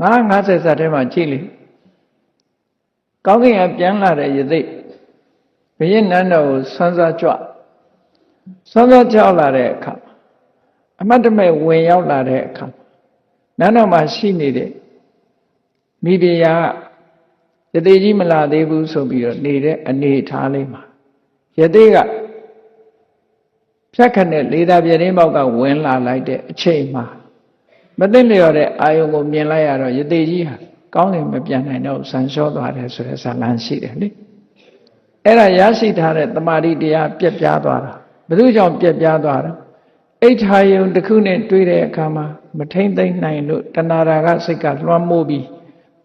ငါ90ဇတ်ထဲမှာကြည့်လေကောင်းကင်ကပြန်လာတဲ့ယသိဘုရင်နန်းတော်ကိုဆွမ်းစားကြွဆွမ်းစားကြောက်လာတဲ့အခါအမတ်တမဲ့ဝင်ရောက်လာတဲ့အခါနန်းတော်မှာရှိနေတဲ့မိဖုရားယသိကြီးမလာသေးဘူးဆိုပြီးတော့နေတဲ့အနေထားလေးမှာယသိကဖြတ်ခနဲ့လေသာပြတင်းပေါက်ကဝင်လာလိုက်တဲ့အချိန်မှာမသိလျော်တဲ့ အာယုံကိုမြင်လိုက်ရတော့ယသိကြီးဟာကောင်းတယ်မပြန်နိုင်တော့ဆန်လျှောသွားတယ်ဆိုတဲ့ဇာလန်းရှိတယ်လေအဲ့ဒါရရှိထားတဲ့တမာတိတရားပြက်ပြားသွားတာဘယ်သူကြောင့်ပြက်ပြားသွားတာအိဋ္ဌာယုံတစ်ခုနဲ့တွေ့တဲ့အခါမှာမထိမ့်သိမ့်နိုင်လို့တဏှာရာဂစိတ်ကလွှမ်းမိုးပြီး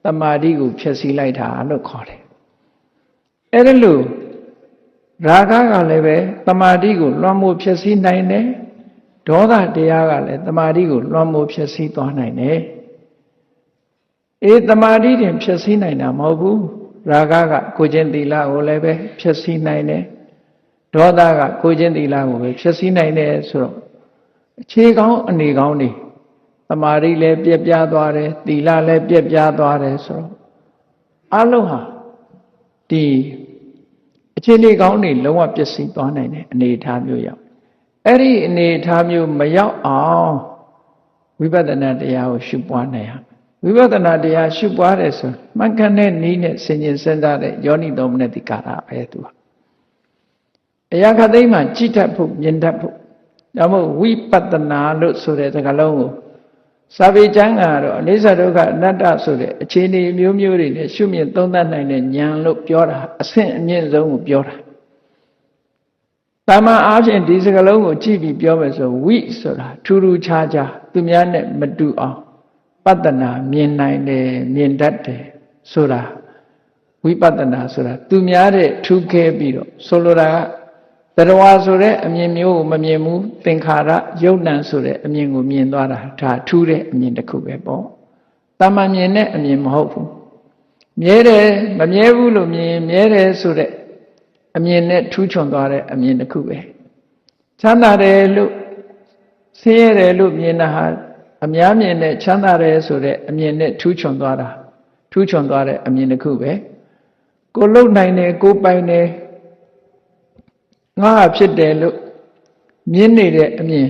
တမာတိကိုဖျက်ဆီးလိုက်တာလို့ခေါ်တယ်အဲ့ဒါလို့ရာဂကလည်းပဲတမာတိကိုလွှမ်းမိုးဖျက်ဆီးနိုင်တယ် ဒေါသတရားကလည်းတမာတိကိုလွှမ်းမိုးဖျက်ဆီးသွားနိုင်တယ်အေးတမာတိတင်ဖျက်ဆီးနိုင်တာမဟုတ်ဘူးရာဂကကိုချင်းသီလကိုလည်းပဲဖျက်ဆီးနိုင်တယ်ဒေါသကကိုချင်းသီလကိုပဲဖျက်ဆီးနိုင်တယ်ဆိုတော့အခြေကောင်းအနေကောင်းနေတမာတိလည်းပြက်ပြားသွားတယ်သီလလည်းပြက်ပြားသွားတယ်ဆိုတော့အလုံးဟာဒီအခြေအနေကောင်းနေလုံးဝပျက်စီးသွားနိုင်တဲ့အနေအထားမျိုးရောက် အဲ့ဒီအနေအထားမျိုးမရောက်အောင်ဝိပဿနာတရားကိုရှုပွားနိုင်ရဝိပဿနာတရားရှုပွားတယ်ဆိုမှန်ကန်တဲ့နည်းနဲ့ဆင်ခြင်စဉ်းစားတဲ့ယောနိတော်မနတိကာရပဲသူအရာခသိမ်းမှကြည်တတ်ဖို့မြင်တတ်ဖို့ဒါမို့ဝိပဿနာလို့ဆိုတဲ့စကားလုံးကိုစာပေကျမ်းကတော့အနိစ္စဒုက္ခအနတ္တဆိုတဲ့အခြေအနေမျိုးမျိုးတွေနဲ့ရှုမြင်သုံးသပ်နိုင်တဲ့ဉာဏ်လို့ပြောတာအဆင့်အမြင့်ဆုံးကိုပြောတာ တာမန်အားဖြင့်ဒီစကားလုံးကိုကြည့်ပြီးပြောမယ်ဆိုဝိဆိုတာထူးထူးခြားခြားသူများနဲ့မတူအောင်ပတ္တနာမြင်နိုင်တယ်မြင်တတ်တယ်ဆိုတာဝိပဿနာဆိုတာသူများတဲ့ထူးခဲပြီးတော့ဆိုလိုတာကတရဝါဆိုတဲ့အမြင်မျိုးကိုမမြင်ဘူးသင်္ခါရယုတ်နံဆိုတဲ့အမြင်ကိုမြင်သွားတာဒါထူးတဲ့အမြင်တစ်ခုပဲပေါ့တာမန်မြင်တဲ့အမြင်မဟုတ်ဘူးမြဲတယ်မမြဲဘူးလို့မြင်မြဲတယ်ဆိုတဲ့ အမြင်နဲ့ထူးချွန်သွားတဲ့အမြင်တစ်ခုပဲချမ်းသာတယ်လို့ဆင်းရဲတယ်လို့မြင်တာဟာအများမြင်တဲ့ချမ်းသာတယ်ဆိုတဲ့အမြင်နဲ့ထူးချွန်သွားတာထူးချွန်သွားတဲ့အမြင်တစ်ခုပဲကိုလုံနိုင်တယ်ကိုပိုင်တယ်ငါဖြစ်တယ်လို့မြင်နေတဲ့အမြင်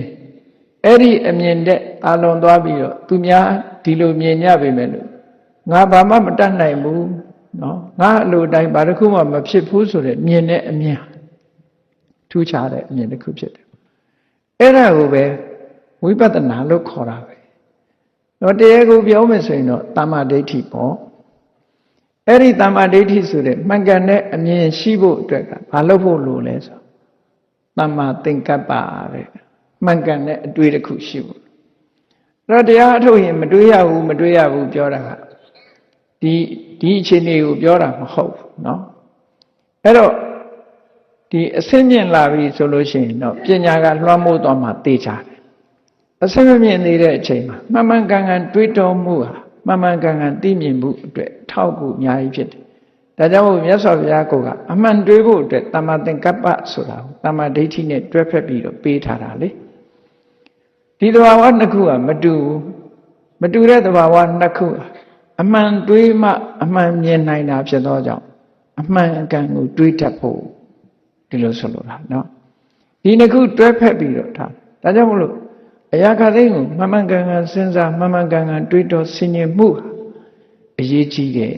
အဲ့ဒီအမြင်တဲ့အာလွန်သွားပြီးတော့သူများဒီလိုမြင်ကြပေမဲ့လို့ငါဘာမှမတတ်နိုင်ဘူး နော်ငါအလိုတိုင်းဘာတစ်ခုမှမဖြစ်ဘူးဆိုတဲ့မြင်တဲ့အမြင်ထူးခြားတဲ့အမြင်တစ်ခုဖြစ်တယ်အဲ့ဒါကိုပဲဝိပဿနာလို့ခေါ်တာပဲတော့တရားကိုပြောမယ်ဆိုရင်တော့တမ္မာဒိဋ္ဌိပေါ့အဲ့ဒီတမ္မာဒိဋ္ဌိဆိုတဲ့မှန်ကန်တဲ့အမြင်ရှိဖို့အတွက်ကဘာလုပ်ဖို့လိုလဲဆိုတမ္မာသင်္ကပ္ပတဲ့မှန်ကန်တဲ့အတွေ့တစ်ခုရှိဖို့အဲ့တော့တရားအထုတ်ရင်မတွေးရဘူးမတွေးရဘူးပြောတာက ဒီဒီအခြေအနေကိုပြောတာမဟုတ်ဘူးเนาะအဲ့တော့ဒီအစင်းမြင့်လာပြီဆိုလို့ရှိရင်တော့ပညာကလွှမ်းမိုးသွားမှသိကြတယ်အစင်းမမြင့်နေတဲ့အချိန်မှာမှန်မှန်ကန်ကန်တွေးတောမှုဟာမှန်မှန်ကန်ကန်သိမြင်မှုအတွက်ထောက်ကူအများကြီးဖြစ်တယ်ဒါကြောင့်မို့မြတ်စွာဘုရားကအမှန်တွေးဖို့အတွက်တမ္မာသင်္ကပ္ပဆိုတာကိုတမ္မာဒိဋ္ဌိနဲ့တွဲဖက်ပြီးတော့ပေးထားတာလေဒီသဘာဝနှစ်ခုကမတူဘူးမတူတဲ့သဘာဝနှစ်ခု အမှန်တွေးမှအမှန်မြင်နိုင်တာဖြစ်သောကြောင့်အမှန်အကန်ကိုတွေးတတ်ဖို့ဒီလိုဆိုလိုတာเนาะဒီနှစ်ခုတွဲဖက်ပြီးတော့ထားဒါကြောင့်မလို့အရာခသိန်းကိုမှန်မှန်ကန်ကန်စဉ်းစားမှန်မှန်ကန်ကန်တွေးတောဆင်ញင်မှုအရေးကြီးတယ်